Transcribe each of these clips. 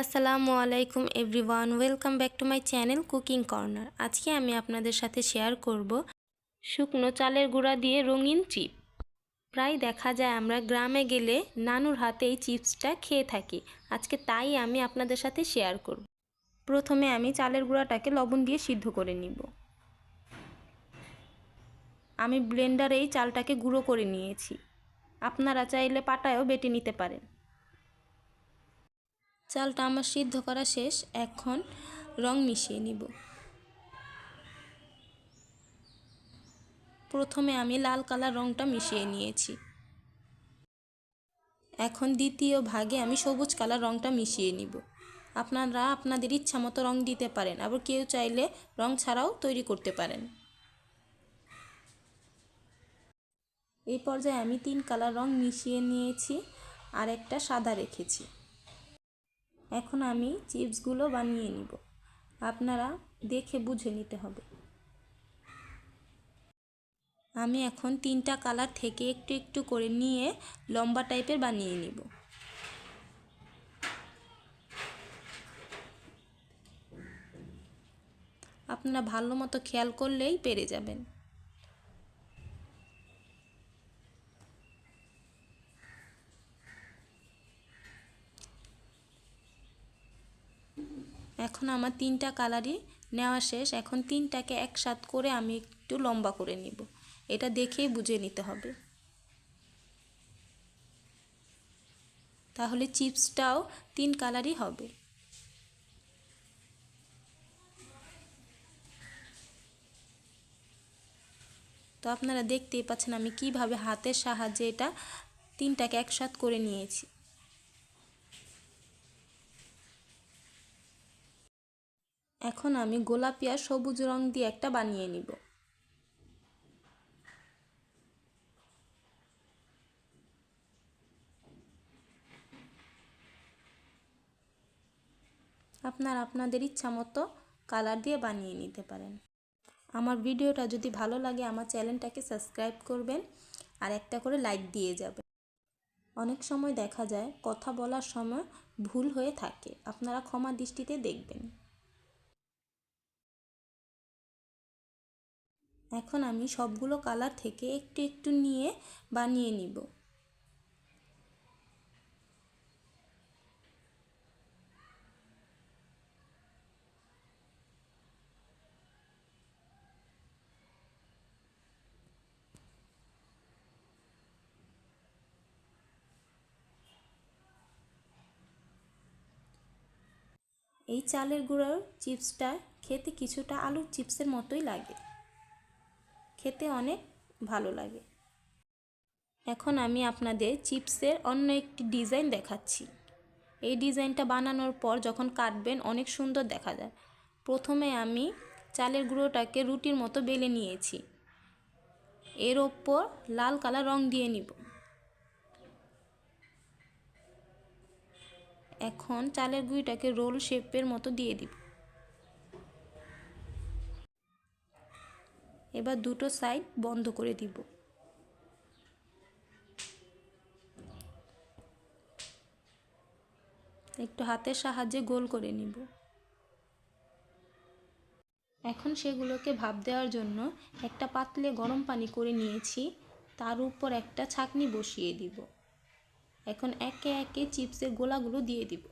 আসসালামু আলাইকুম everyone, welcome back to my channel cooking corner. আজকে আমি আপনাদের সাথে শেয়ার করব শুকনো চালের গুঁড়া দিয়ে রঙিন চিপ। প্রায় দেখা যায় আমরা গ্রামে গেলে নানুর হাতে এই চিপসটা খেয়ে থাকি। আজকে তাই আমি আপনাদের সাথে শেয়ার করব। প্রথমে আমি চালের গুঁড়াটাকে লবণ দিয়ে সিদ্ধ করে নিব। আমি ব্লেন্ডারেই চালটাকে গুঁড়ো করে নিয়েছি। আপনারা চাইলে পাটায়ও বেটে নিতে পারেন। চালটা আমার সিদ্ধ করা শেষ, এখন রং মিশিয়ে নিব। প্রথমে আমি লাল কালার রংটা মিশিয়ে নিয়েছি। এখন দ্বিতীয় ভাগে আমি সবুজ কালার রংটা মিশিয়ে নিব। আপনারা আপনাদের ইচ্ছা মতো রং দিতে পারেন, আবার কেউ চাইলে রং ছাড়াও তৈরি করতে পারেন। এই পর্যায়ে আমি তিন কালার রং মিশিয়ে নিয়েছি আর একটা সাদা রেখেছি। এখন আমি চিপসগুলো বানিয়ে নিব। আপনারা দেখে বুঝে নিতে হবে। আমি এখন তিনটা কালার থেকে একটু একটু করে নিয়ে লম্বা টাইপের বানিয়ে নিব। আপনারা ভালো মতো খেয়াল করলেই পেরে যাবেন। এখন আমার তিনটা কালারই নেওয়া শেষ। এখন তিনটাকে একসাথ করে আমি একটু লম্বা করে নিব। এটা দেখেই বুঝে নিতে হবে। তাহলে চিপসটাও তিন কালারই হবে। তো আপনারা দেখতেই পাচ্ছেন আমি কীভাবে হাতের সাহায্যে এটা তিনটাকে একসাথ করে নিয়েছি। এখন আমি গোলাপি আর সবুজ রং দিয়ে একটা বানিয়ে নিব। আপনার আপনাদের ইচ্ছা মতো কালার দিয়ে বানিয়ে নিতে পারেন। আমার ভিডিওটা যদি ভালো লাগে আমার চ্যানেলটাকে সাবস্ক্রাইব করবেন আর একটা করে লাইক দিয়ে যাবেন। অনেক সময় দেখা যায়, কথা বলার সময় ভুল হয়ে থাকে। আপনারা ক্ষমা দৃষ্টিতে দেখবেন। এখন আমি সবগুলো কালার থেকে একটু একটু নিয়ে বানিয়ে নিব। এই চালের গুঁড়োর চিপসটা খেতে কিছুটা আলুর চিপসের মতোই লাগে। খেতে অনেক ভালো লাগে। এখন আমি আপনাদের চিপসের অন্য একটি ডিজাইন দেখাচ্ছি। এই ডিজাইনটা বানানোর পর যখন কাটবেন অনেক সুন্দর দেখা যায়। প্রথমে আমি চালের গুঁড়োটাকে রুটির মতো বেলে নিয়েছি। এর ওপর লাল কালার রং দিয়ে নিব। এখন চালের গুঁড়িটাকে রোল শেপের মতো দিয়ে দিব। এবার দুটো সাইড বন্ধ করে দিব। একটু হাতের সাহায্যে গোল করে নিব। এখন সেগুলোকে ভাপ দেওয়ার জন্য একটা পাতলে গরম পানি করে নিয়েছি, তার উপর একটা ছাকনি বসিয়ে দিব। এখন একে একে চিপসের গোলাগুলো দিয়ে দিব।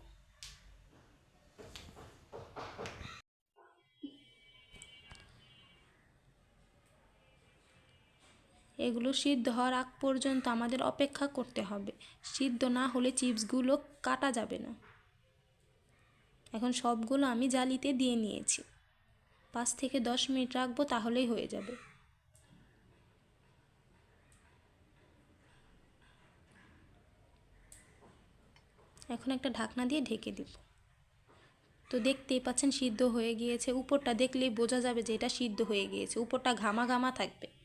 এগুলো সিদ্ধ হওয়ার আগ পর্যন্ত আমাদের অপেক্ষা করতে হবে। সিদ্ধ না হলে চিপসগুলো কাটা যাবে না। এখন সবগুলো আমি জালিতে দিয়ে নিয়েছি। পাঁচ থেকে দশ মিনিট রাখব তাহলেই হয়ে যাবে। এখন একটা ঢাকনা দিয়ে ঢেকে দিব। তো দেখতেই পাচ্ছেন সিদ্ধ হয়ে গিয়েছে। উপরটা দেখলেই বোঝা যাবে যে এটা সিদ্ধ হয়ে গিয়েছে। উপরটা ঘামা ঘামা থাকবে।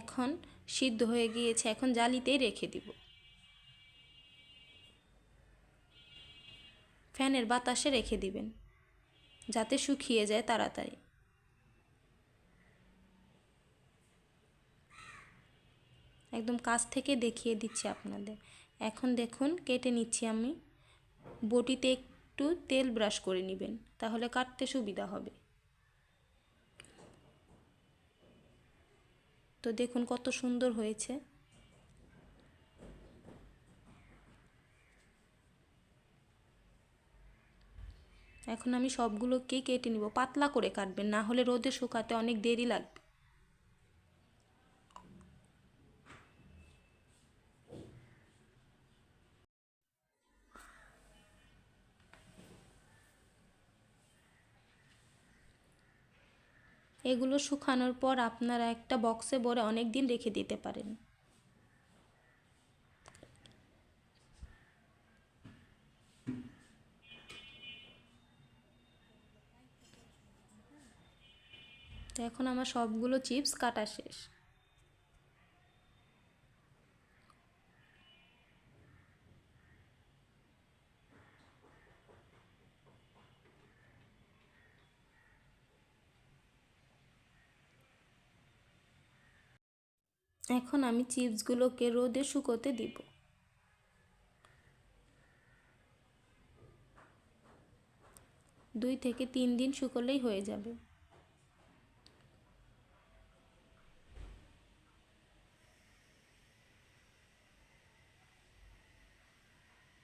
এখন সিদ্ধ হয়ে গিয়েছে, এখন জালিতেই রেখে দিব। ফ্যানের বাতাসে রেখে দিবেন, যাতে শুকিয়ে যায় তাড়াতাড়ি। একদম কাছ থেকে দেখিয়ে দিচ্ছি আপনাদের। এখন দেখুন, কেটে নিচ্ছি আমি। বটিতে একটু তেল ব্রাশ করে নেবেন, তাহলে কাটতে সুবিধা হবে। তো দেখুন কত সুন্দর হয়েছে। এখন আমি সবগুলোকেই কেটে নিব। পাতলা করে কাটবেন, না হলে রোদে শুকাতে অনেক দেরি লাগবে। এগুলো শুকানোর পর আপনারা একটা বক্সে ভরে অনেক দিন রেখে দিতে পারেন। তো এখন আমার সবগুলো চিপস কাটা শেষ। এখন আমি চিপসগুলোকে রোদে শুকোতে দিব। দুই থেকে তিন দিন শুকোলেই হয়ে যাবে।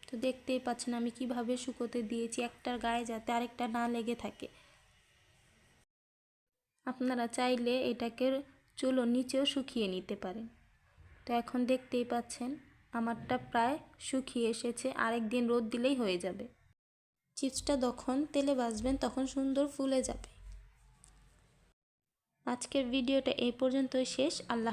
তো দেখতেই পাচ্ছেন আমি কীভাবে শুকোতে দিয়েছি, একটার গায়ে যাতে আরেকটা না লেগে থাকে। আপনারা চাইলে এটাকে চুলো নিচেও শুকিয়ে নিতে পারেন তো এখন দেখতেই পাচ্ছেন, আমারটা প্রায় শুকিয়ে এসেছে, আরেক দিন রোদ দিলেই হয়ে যাবে। চিপসটা যখন তেলে ভাজবেন, তখন সুন্দর ফুলে যাবে। আজকের ভিডিওটা এই পর্যন্তই শেষ। আল্লাহ